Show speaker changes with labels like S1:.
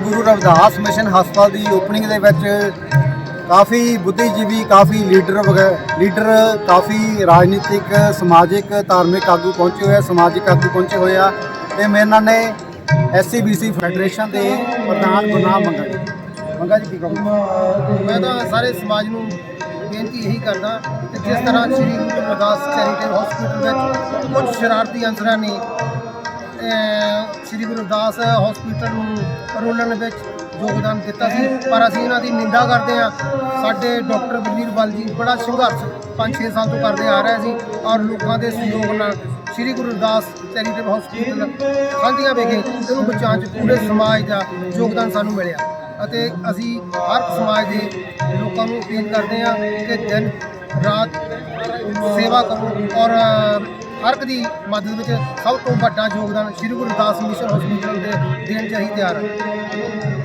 S1: ਗੁਰੂ Ravidas mission ਹਸਪਤਾਲ ਦੀ opening ਦੇ ਵਿੱਚ ਕਾਫੀ ਬੁੱਧੀਜੀਵੀ, ਕਾਫੀ ਲੀਡਰ ਵਗੈ- ਲੀਡਰ ਕਾਫੀ ਰਾਜਨੀਤਿਕ, ਸਮਾਜਿਕ, ਧਾਰਮਿਕ ਆਗੂ ਪਹੁੰਚੇ ਹੋਏ ਆ, ਸਮਾਜਿਕ ਆਗੂ ਪਹੁੰਚੇ ਹੋਏ ਆ ਤੇ ਮੇਰੇ ਨਾਲ ਨੇ ਐਸਸੀਬੀਸੀ ਫੈਡਰੇਸ਼ਨ ਦੇ ਪ੍ਰਧਾਨ ਗੁਰਨਾਮ ਮੰਗਾ ਜੀ। ਮੰਗਾ ਜੀ ਕੀ ਕਹੋਗੇ?
S2: ਮੈਂ ਤਾਂ ਸਾਰੇ ਸਮਾਜ ਨੂੰ ਬੇਨਤੀ ਇਹੀ ਕਰਦਾ ਕਿ ਜਿਸ ਤਰ੍ਹਾਂ ਸ਼੍ਰੀ ਗੁਰੂ ਰਵਿਦਾਸ ਚੈਰੀਟੇਬਲ ਹਸਪੀਟਲ ਵਿੱਚ ਕੁਝ ਸ਼ਰਾਰਤੀ ਅਨਸਰਾਂ ਨੇ ਸ਼੍ਰੀ ਗੁਰੂ ਰਵਿਦਾਸ ਹਸਪੀਟਲ ਨੂੰ ਰੋਲਣ ਵਿੱਚ ਯੋਗਦਾਨ ਦਿੱਤਾ ਸੀ। ਪਰ ਅਸੀਂ ਇਹਨਾਂ ਦੀ ਨਿੰਦਾ ਕਰਦੇ ਹਾਂ। ਸਾਡੇ ਡਾਕਟਰ ਬਲਵੀਰ ਬਲ ਜੀ ਬੜਾ ਸੰਘਰਸ਼ 5-6 ਸਾਲ ਤੋਂ ਕਰਦੇ ਆ ਰਹੇ ਸੀ ਔਰ ਲੋਕਾਂ ਦੇ ਸਹਿਯੋਗ ਨਾਲ ਸ਼੍ਰੀ ਗੁਰੂ ਰਵਿਦਾਸ ਚੈਰੀਟੇਬਲ ਹਸਪੀਟਲ ਖਾਂਦੀਆਂ ਵਿਖੇ ਇਹਨੂੰ ਬਚਾਉਣ 'ਚ ਪੂਰੇ ਸਮਾਜ ਦਾ ਯੋਗਦਾਨ ਸਾਨੂੰ ਮਿਲਿਆ। ਅਤੇ ਅਸੀਂ ਹਰ ਸਮਾਜ ਦੇ ਲੋਕਾਂ ਨੂੰ ਅਪੀਲ ਕਰਦੇ ਹਾਂ ਕਿ ਦਿਨ ਰਾਤ ਸੇਵਾ ਕਰੋ ਔਰ ਹਰ ਇੱਕ ਦੀ ਮਦਦ ਵਿੱਚ ਸਭ ਤੋਂ ਵੱਡਾ ਯੋਗਦਾਨ ਸ਼੍ਰੀ ਗੁਰੂ ਰਵਿਦਾਸ ਮਿਸ਼ਨ ਹਸਪੀਟਲ ਦੇ ਦੇਣ 'ਚ ਅਸੀਂ ਤਿਆਰ ਹਾਂ।